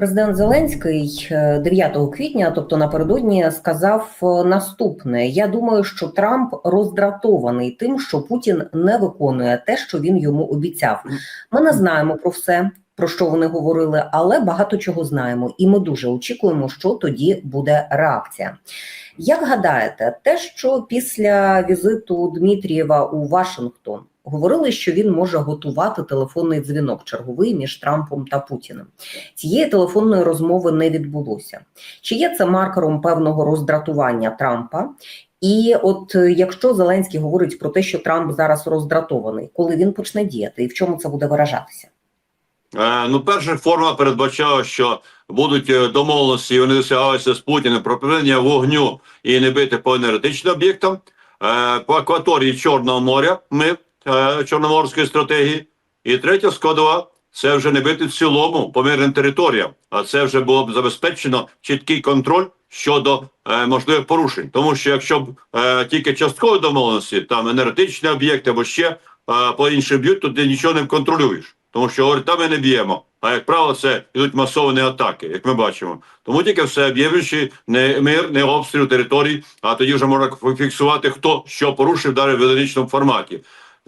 Президент Зеленський е, 9 квітня, тобто напередодні, сказав е, наступне: Я думаю, що Трамп роздратований тим, що Путін не виконує те, що він йому обіцяв. Ми не знаємо про все, про що вони говорили, але багато чого знаємо, і ми дуже очікуємо, що тоді буде реакція. Як гадаєте, те, що після візиту Дмитрієва у Вашингтон говорили, що він може готувати телефонний дзвінок черговий між Трампом та Путіним. Цієї телефонної розмови не відбулося. Чи є це маркером певного роздратування Трампа? І от е, якщо Зеленський говорить про те, що Трамп зараз роздратований, коли він почне діяти, і в чому це буде виражатися? Е, ну, перша форма передбачала, що будуть е, домовленості, вони досягалися з Путіним про припинення вогню і не бити по енергетичним об'єктам. Е, по акваторії Чорного моря ми Чорноморської стратегії. І третя складова це вже не бити в цілому по мирним територіям, а це вже було б забезпечено чіткий контроль щодо е, можливих порушень. Тому що якщо б е, тільки часткові домовленості, там енергетичні об'єкти або ще е, по іншим б'ють, то ти нічого не контролюєш. Тому що говорить, там ми не б'ємо. А як правило, це йдуть масовані атаки, як ми бачимо. Тому тільки все об'явивши не мир, не обстріл територій, а тоді вже можна фіксувати, хто що порушив далі в единичному форматі.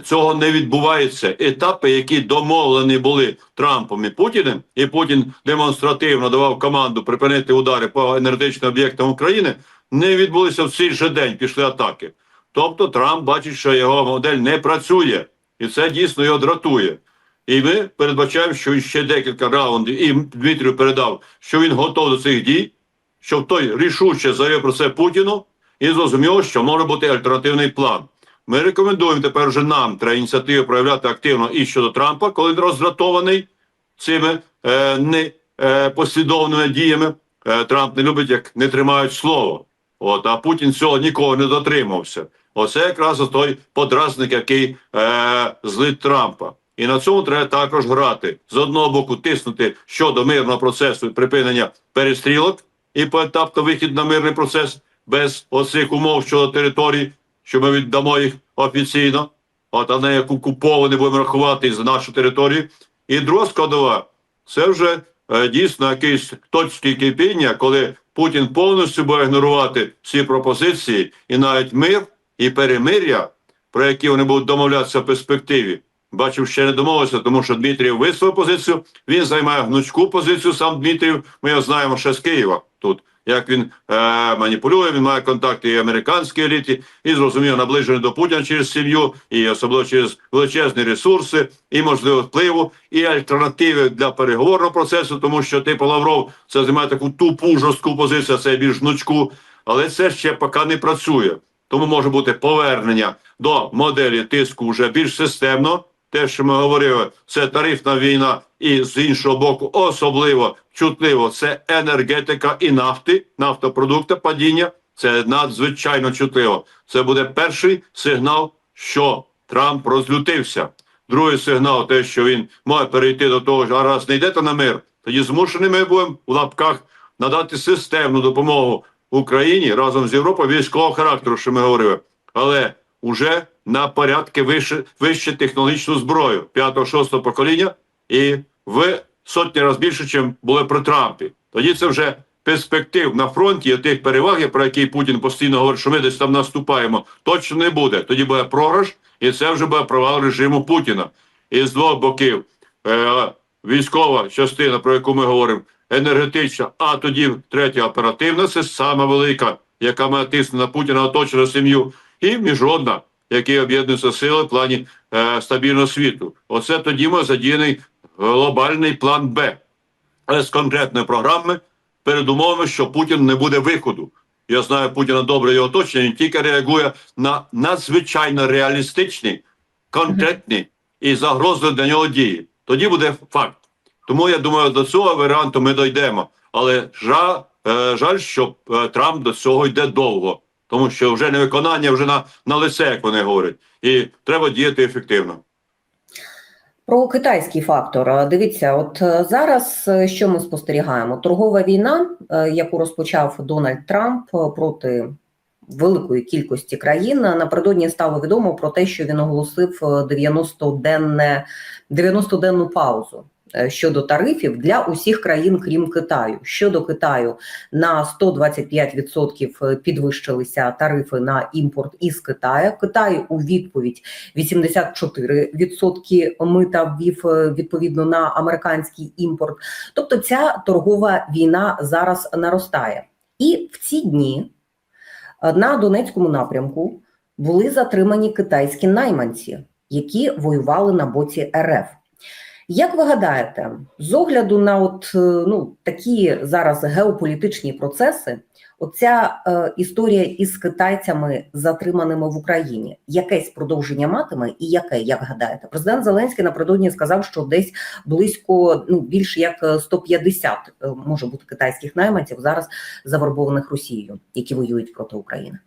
Цього не відбувається. Етапи, які домовлені були Трампом і Путіним, і Путін демонстративно давав команду припинити удари по енергетичним об'єктам України, не відбулися в цей же день. Пішли атаки. Тобто Трамп бачить, що його модель не працює, і це дійсно його дратує. І ми передбачаємо, що ще декілька раундів, і Дмитрію передав, що він готовий до цих дій, щоб той рішуче заявив про це Путіну і зрозуміло, що може бути альтернативний план. Ми рекомендуємо тепер вже нам треба ініціативу проявляти активно і щодо Трампа, коли він роздратований цими е, не е, послідовними діями. Е, Трамп не любить, як не тримають слово. От, а Путін цього нікого не дотримався. Оце якраз той подразник, який е, злить Трампа. І на цьому треба також грати. З одного боку, тиснути щодо мирного процесу припинення перестрілок і поетапно вихід на мирний процес без оцих умов щодо територій, що ми віддамо їх офіційно, от а не як окуповані будемо рахувати за нашу територію. І друга складова це вже е, дійсно якийсь точки кипіння, коли Путін повністю буде ігнорувати всі пропозиції, і навіть мир і перемир'я, про які вони будуть домовлятися в перспективі. Бачив, ще не домовився, тому що Дмитрієв висловив позицію. Він займає гнучку позицію. Сам Дмитрієв. Ми його знаємо ще з Києва тут. Як він е, маніпулює, він має контакти і американській еліті, і зрозуміло наближений до Путіна через сім'ю, і особливо через величезні ресурси, і можливо впливу, і альтернативи для переговорного процесу, тому що типу Лавров це займає таку тупу жорстку позицію, це більш гнучку, але це ще поки не працює. Тому може бути повернення до моделі тиску вже більш системно те, що ми говорили, це тарифна війна, і з іншого боку, особливо чутливо це енергетика і нафти, нафтопродукти падіння. Це надзвичайно чутливо. Це буде перший сигнал, що Трамп розлютився. Другий сигнал, те, що він має перейти до того, що раз не йдете на мир, тоді змушені ми будемо в лапках надати системну допомогу Україні разом з Європою військового характеру, що ми говорили. Але уже на порядки вище, вище технологічну зброю 5-6 покоління і в сотні разів більше, ніж були при Трампі. Тоді це вже перспектив на фронті тих переваг, про які Путін постійно говорить, що ми десь там наступаємо, точно не буде. Тоді буде програш, і це вже буде провал режиму Путіна. І з двох боків е, військова частина, про яку ми говоримо, енергетична, а тоді третя оперативна, це сама велика, яка має тисне на Путіна, оточена сім'ю, і міжнародна які об'єднуються сили в плані е, стабільного світу. Оце тоді ми задіяний глобальний план Б, але з конкретної програми перед умовами, що Путін не буде виходу. Я знаю Путіна добре його оточення, він тільки реагує на надзвичайно реалістичні, конкретні і загрозливі для нього дії. Тоді буде факт. Тому я думаю, до цього варіанту ми дійдемо. Але жаль, е, жаль, що е, Трамп до цього йде довго тому що вже невиконання вже на, на лице, як вони говорять, і треба діяти ефективно. Про китайський фактор дивіться, от е, зараз е, що ми спостерігаємо? Торгова війна, е, яку розпочав Дональд Трамп проти великої кількості країн. Напередодні стало відомо про те, що він оголосив 90-денне 90-денну паузу е, щодо тарифів для усіх країн, крім Китаю. Щодо Китаю на 125% підвищилися тарифи на імпорт із Китаю. Китай у відповідь 84% мита ввів е, відповідно на американський імпорт. Тобто ця торгова війна зараз наростає. І в ці дні е, на Донецькому напрямку були затримані китайські найманці, які воювали на боці РФ. Як ви гадаєте, з огляду на от е, ну такі зараз геополітичні процеси, оця е, історія із китайцями, затриманими в Україні, якесь продовження матиме, і яке, як гадаєте, президент Зеленський напередодні сказав, що десь близько ну більше як 150 е, може бути китайських найманців зараз завербованих Росією, які воюють проти України.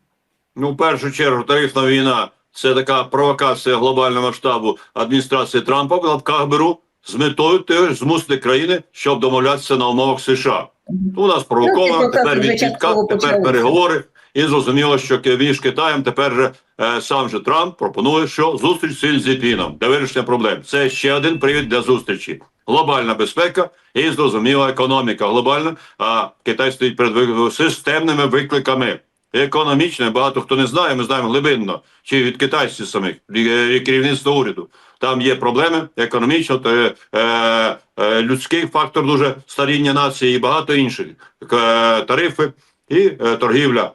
Ну, в першу чергу, тарифна війна це така провокація глобального масштабу адміністрації Трампа в лапках беру з метою теж змусити країни, щоб домовлятися на умовах США. У нас провоковано, Ну, тепер процеси вже відчітка, тепер переговори. І зрозуміло, що між Китаєм тепер же е, сам же Трамп пропонує, що зустріч з Сі для вирішення проблем. Це ще один привід для зустрічі. Глобальна безпека і зрозуміла економіка глобальна. А Китай стоїть перед системними викликами. Економічне, багато хто не знає, ми знаємо глибинно, чи від китайців самих, керівництва уряду. Там є проблеми економічно, то, е, е, людський фактор дуже старіння нації і багато інших Е, тарифи і е, торгівля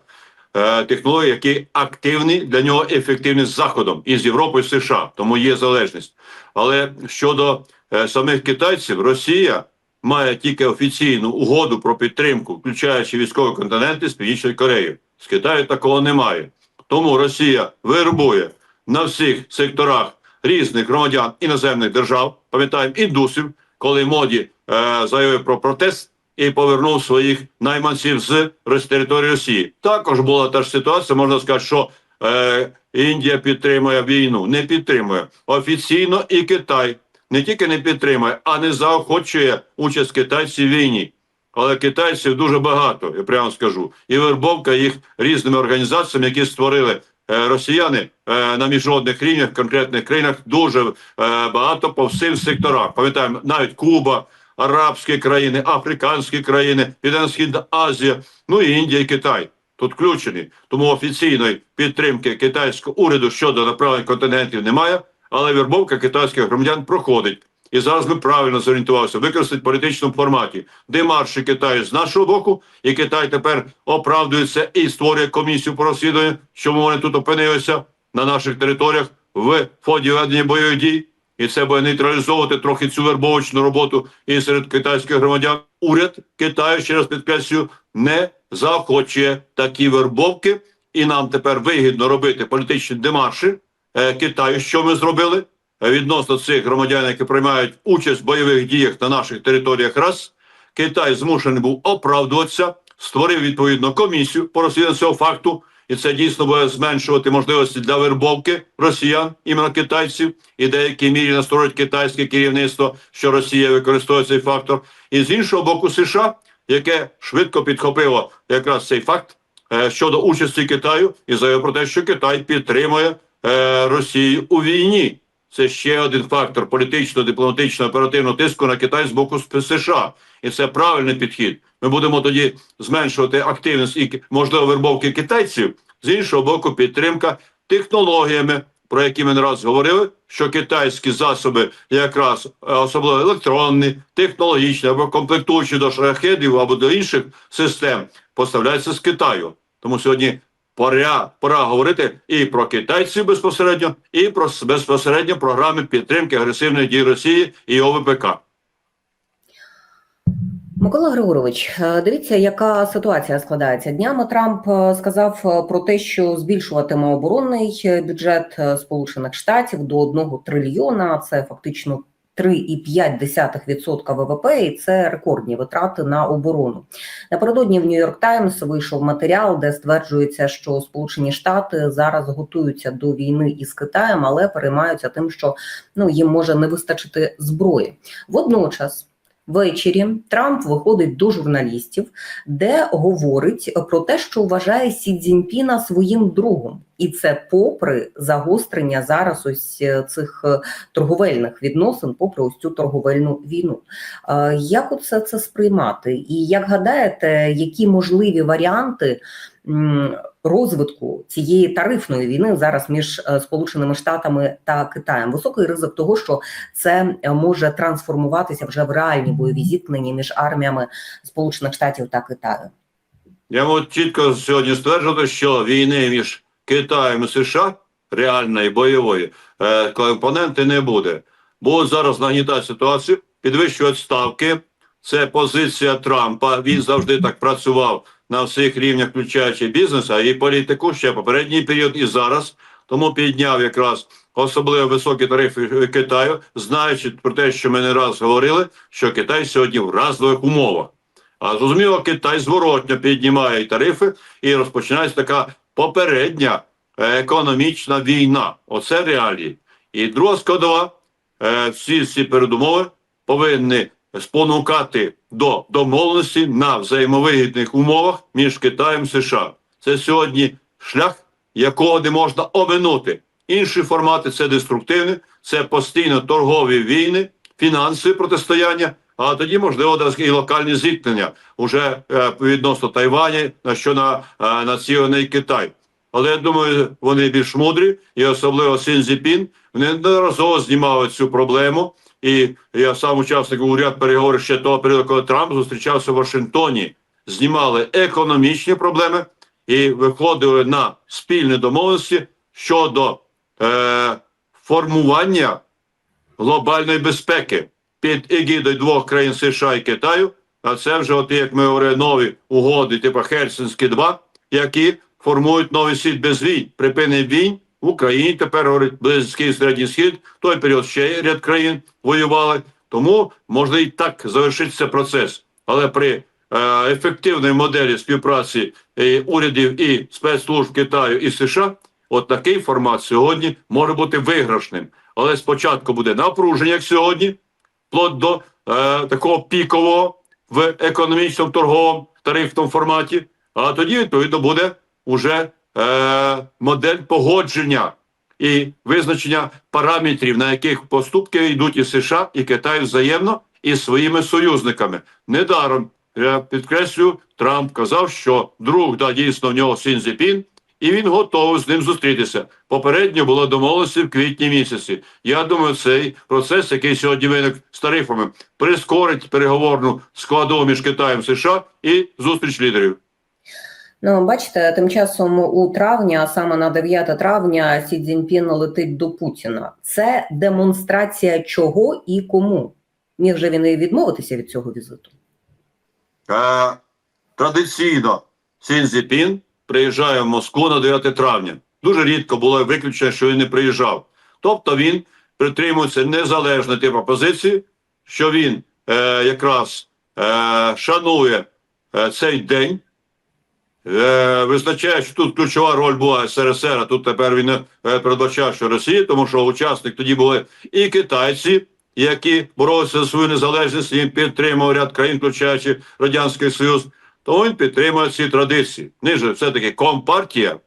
е, технологій, які активні для нього ефективні з заходом і з Європою, і з США. Тому є залежність. Але щодо е, самих китайців, Росія має тільки офіційну угоду про підтримку, включаючи військові континенти з Північною Кореєю. З Китаю такого немає. Тому Росія вербує на всіх секторах різних громадян іноземних держав, пам'ятаємо індусів, коли моді е, заявив про протест і повернув своїх найманців з території Росії. Також була та ж ситуація, можна сказати, що е, Індія підтримує війну, не підтримує офіційно, і Китай не тільки не підтримує, а не заохочує участь китайців в війні. Але китайців дуже багато, я прямо скажу, і вербовка їх різними організаціями, які створили росіяни е, на міжнародних рівнях, конкретних країнах, дуже е, багато по всім секторах. Пам'ятаємо, навіть Куба, арабські країни, африканські країни, Південно-Східна Азія, ну і Індія і Китай. Тут включені. Тому офіційної підтримки китайського уряду щодо направлень континентів немає, але вербовка китайських громадян проходить. І зараз ми правильно зорієнтувалися використати в політичному форматі демарші Китаю з нашого боку, і Китай тепер оправдується і створює комісію по розслідуванню, чому вони тут опинилися на наших територіях в ході ведення бойових дій. І це буде нейтралізовувати трохи цю вербовочну роботу і серед китайських громадян. Уряд Китаю, ще раз підкреслюю, не захоче такі вербовки, і нам тепер вигідно робити політичні демарші е, Китаю, що ми зробили відносно цих громадян, які приймають участь в бойових діях на наших територіях. Раз Китай змушений був оправдуватися, створив відповідну комісію по розслідуванню цього факту, і це дійсно буде зменшувати можливості для вербовки росіян, іменно китайців, і в деякій мірі настроїть китайське керівництво, що Росія використовує цей фактор. І з іншого боку, США, яке швидко підхопило якраз цей факт е, щодо участі Китаю, і заявив про те, що Китай підтримує е, Росію у війні. Це ще один фактор політичного, дипломатичного, оперативного тиску на Китай з боку США. І це правильний підхід. Ми будемо тоді зменшувати активність і можливо вербовки китайців. З іншого боку, підтримка технологіями, про які ми не раз говорили, що китайські засоби, якраз е, особливо електронні, технологічні або комплектуючі до шахедів або до інших систем, поставляються з Китаю. Тому сьогодні пора, пора говорити і про китайців безпосередньо, і про безпосередньо програми підтримки агресивної дії Росії і ОВПК. Микола Григорович, е, дивіться, яка ситуація складається. Днями Трамп е, сказав е, про те, що збільшуватиме оборонний бюджет Сполучених Штатів до 1 трильйона. Це фактично 3,5% ВВП, і це рекордні витрати на оборону. Напередодні в Нью-Йорк Таймс вийшов матеріал, де стверджується, що Сполучені Штати зараз готуються до війни із Китаєм, але переймаються тим, що ну їм може не вистачити зброї. Водночас. Ввечері Трамп виходить до журналістів, де говорить про те, що вважає Сі Цзіньпіна своїм другом, І це попри загострення зараз ось е, цих е, торговельних відносин, попри ось цю торговельну війну. Е, Як оце це сприймати? І як гадаєте, які можливі варіанти розвитку цієї тарифної війни зараз між Сполученими Штатами та Китаєм? Високий ризик того, що це може трансформуватися вже в реальні бойові зіткнення між арміями Сполучених Штатів та Китаю. Я можу чітко сьогодні стверджувати, що війни між Китаєм і США реальної бойової е, компоненти не буде. Будуть зараз нагнітати ситуацію, підвищувати ставки. Це позиція Трампа. Він завжди так працював на всіх рівнях, включаючи бізнес, а і політику ще попередній період і зараз. Тому підняв якраз особливо високі тарифи Китаю, знаючи про те, що ми не раз говорили, що Китай сьогодні в разових умовах. А зрозуміло, Китай зворотньо піднімає тарифи і розпочинається така попередня е, економічна війна. Оце реалії. І друга складова, е, всі ці передумови повинні спонукати до домовленості на взаємовигідних умовах між Китаєм і США. Це сьогодні шлях, якого не можна оминути. Інші формати це деструктивні, це постійно торгові війни, фінансові протистояння. А тоді можливо і локальні зіткнення уже е, відносно Тайвані, на що на е, націлений Китай. Але я думаю, вони більш мудрі, і особливо Сінзіпін. Вони неодноразово знімали цю проблему. І я сам учасник у ряд переговорів ще того періоду, коли Трамп зустрічався в Вашингтоні, знімали економічні проблеми і виходили на спільні домовленості щодо е, формування глобальної безпеки під егідою двох країн США і Китаю. А це вже, от як ми говорили, нові угоди, типу Хельсинські 2 які формують новий світ без війн, припинення війн в Україні. Тепер говорить Близький Середній Схід. Той період ще ряд країн воювали. Тому можна і так завершитися процес. Але при е, ефективній моделі співпраці е, урядів і спецслужб Китаю і США, от такий формат сьогодні може бути виграшним. Але спочатку буде напруження, як сьогодні, вплоть до е, такого пікового в економічному торговому тарифному форматі. А тоді, відповідно, буде уже е, модель погодження і визначення параметрів, на яких поступки йдуть і США, і Китай взаємно із своїми союзниками. Недаром я підкреслюю, Трамп казав, що друг да дійсно в нього Сінзіпін, і він готовий з ним зустрітися. Попередньо було домовленості в квітні місяці. Я думаю, цей процес, який сьогодні виник з тарифами, прискорить переговорну складову між Китаєм США і зустріч лідерів. Ну, бачите, тим часом у травні, а саме на 9 травня, Сі Цзіньпін летить до Путіна. Це демонстрація чого і кому? Міг же він і відмовитися від цього візиту? Е, традиційно Сінзіпін приїжджає в Москву на 9 травня. Дуже рідко було виключення, що він не приїжджав. Тобто він притримується незалежної типу позиції, що він е, якраз е, шанує е, цей день. Е, визначає, що тут ключова роль була СРСР, а тут тепер він е, передбачав, що Росія, тому що учасник тоді були і китайці, які боролися за свою незалежність, і підтримував ряд країн, включаючи Радянський Союз. Тому він підтримує ці традиції. Ниже все-таки компартія,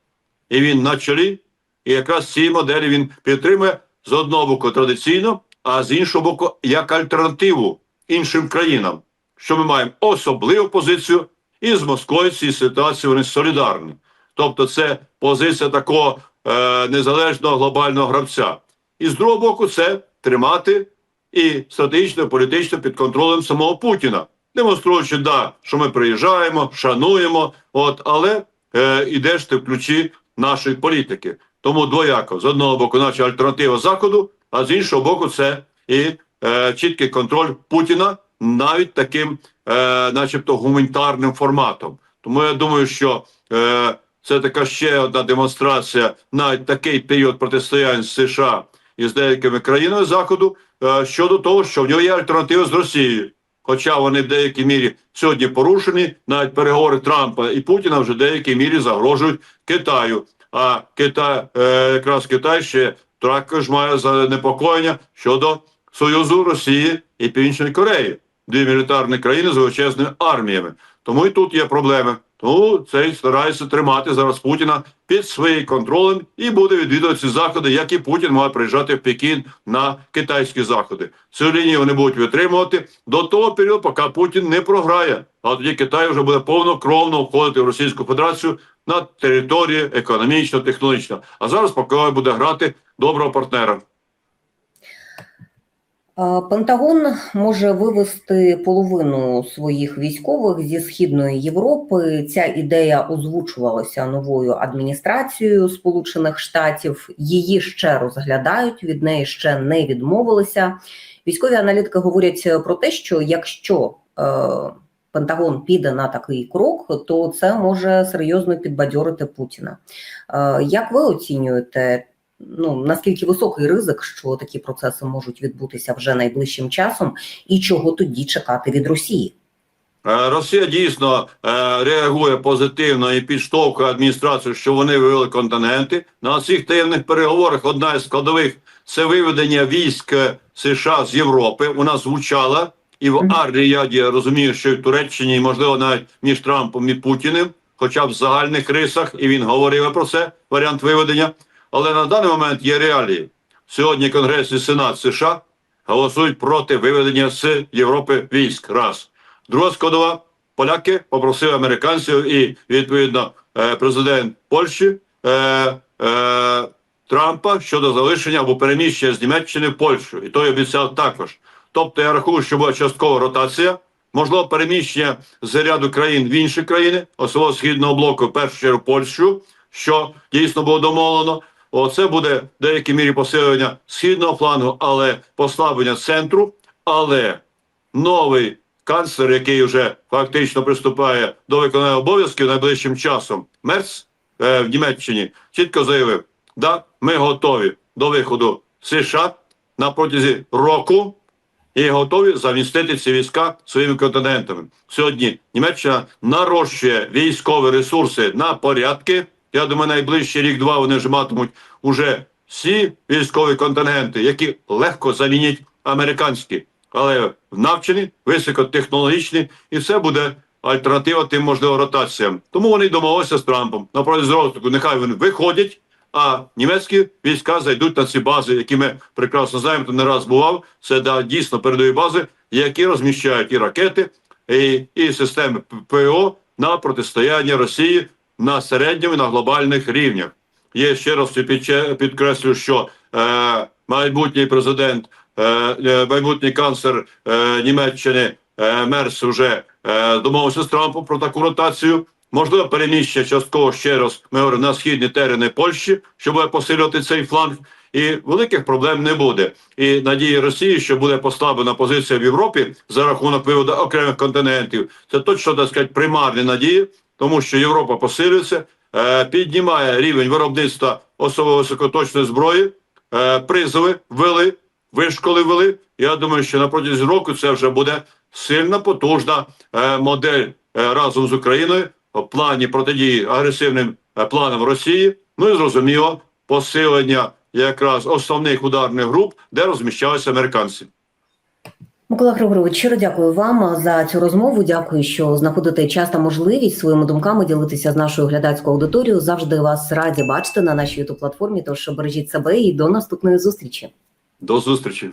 і він на чолі, і якраз ці моделі він підтримує з одного боку традиційно, а з іншого боку, як альтернативу іншим країнам. Що ми маємо особливу позицію, і з Москвою в цій ситуації вони солідарні. Тобто, це позиція такого е, незалежного глобального гравця. І з другого боку, це тримати і стратегічно, політично під контролем самого Путіна, демонструючи, да, що ми приїжджаємо, шануємо, от, але е, ідеш ти в ключі нашої політики. Тому двояко з одного боку, наче альтернатива Заходу, а з іншого боку, це і е, чіткий контроль Путіна навіть таким, е, начебто, гуманітарним форматом. Тому я думаю, що е, це така ще одна демонстрація навіть такий період протистояння з США і з деякими країнами Заходу е, щодо того, що в нього є альтернатива з Росією. Хоча вони в деякій мірі сьогодні порушені, навіть переговори Трампа і Путіна вже в деякій мірі загрожують Китаю. А Китай, е, якраз Китай ще також має занепокоєння щодо Союзу Росії і Північної Кореї, дві мілітарні країни з величезними арміями. Тому і тут є проблеми. Тому цей старається тримати зараз Путіна під своїм контролем і буде відвідувати ці заходи, як і Путін має приїжджати в Пекін на китайські заходи. Цю лінію вони будуть витримувати до того періоду, поки Путін не програє. А тоді Китай вже буде повнокровно входити в Російську Федерацію на території економічно, технологічно. А зараз поки буде грати доброго партнера. Е, Пентагон може вивести половину своїх військових зі східної Європи. Ця ідея озвучувалася новою адміністрацією Сполучених Штатів. Її ще розглядають, від неї ще не відмовилися. Військові аналітики говорять про те, що якщо е, Пентагон піде на такий крок, то це може серйозно підбадьорити Путіна. Е, як ви оцінюєте? Ну наскільки високий ризик, що такі процеси можуть відбутися вже найближчим часом, і чого тоді чекати від Росії? Е, Росія дійсно е, реагує позитивно і підштовхує адміністрацію, що вони вивели континенти. На цих таємних переговорах одна із складових це виведення військ е, США з Європи. Вона звучала і в. Ар-Ріяді, я розумію, що і в Туреччині, і можливо навіть між Трампом і Путіним, хоча б в загальних рисах, і він говорив про це варіант виведення. Але на даний момент є реалії. Сьогодні Конгрес і Сенат США голосують проти виведення з Європи військ. Раз. Друга складова поляки попросили американців і відповідно е, президент Польщі е, е, Трампа щодо залишення або переміщення з Німеччини в Польщу. І той обіцяв також. Тобто я рахую, що буде часткова ротація, можливо, переміщення з ряду країн в інші країни, особливо східного блоку, в першу чергу Польщу, що дійсно було домовлено. Оце буде в деякій мірі посилення східного флангу, але послаблення центру. Але новий канцлер, який вже фактично приступає до виконання обов'язків найближчим часом, Мерц е, в Німеччині чітко заявив: да, ми готові до виходу США на протязі року і готові замістити ці війська своїми континентами. Сьогодні Німеччина нарощує військові ресурси на порядки. Я думаю, найближчий рік-два вони вже матимуть уже всі військові контингенти, які легко замінять американські, але навчені, високотехнологічні, і це буде альтернатива тим можливо ротаціям. Тому вони домовилися з Трампом на протязі розвитку. Нехай вони виходять, а німецькі війська зайдуть на ці бази, які ми прекрасно знаємо. То не раз бував. Це да, дійсно передові бази, які розміщають і ракети, і, і системи ППО на протистояння Росії на середньому і на глобальних рівнях. Є ще раз підкреслю, що е, майбутній президент, е, е, майбутній канцлер е, Німеччини е, Мерс вже е, домовився з Трампом про таку ротацію. Можливо, переміщення частково ще раз ми говоримо на східні терени Польщі, щоб посилювати цей фланг. І великих проблем не буде. І надії Росії, що буде послаблена позиція в Європі за рахунок виводу окремих континентів, це точно так сказати примарні надії, тому що Європа посилюється, е, піднімає рівень виробництва особо високоточної зброї, е, призови ввели, вишколи ввели. Я думаю, що на протязі року це вже буде сильна, потужна е, модель разом з Україною в плані протидії агресивним планам Росії. Ну і зрозуміло, посилення якраз основних ударних груп, де розміщалися американці. Микола Григорович, щиро дякую вам за цю розмову. Дякую, що знаходите час та можливість своїми думками ділитися з нашою глядацькою аудиторією. Завжди вас раді бачити на нашій youtube платформі. Тож бережіть себе і до наступної зустрічі. До зустрічі.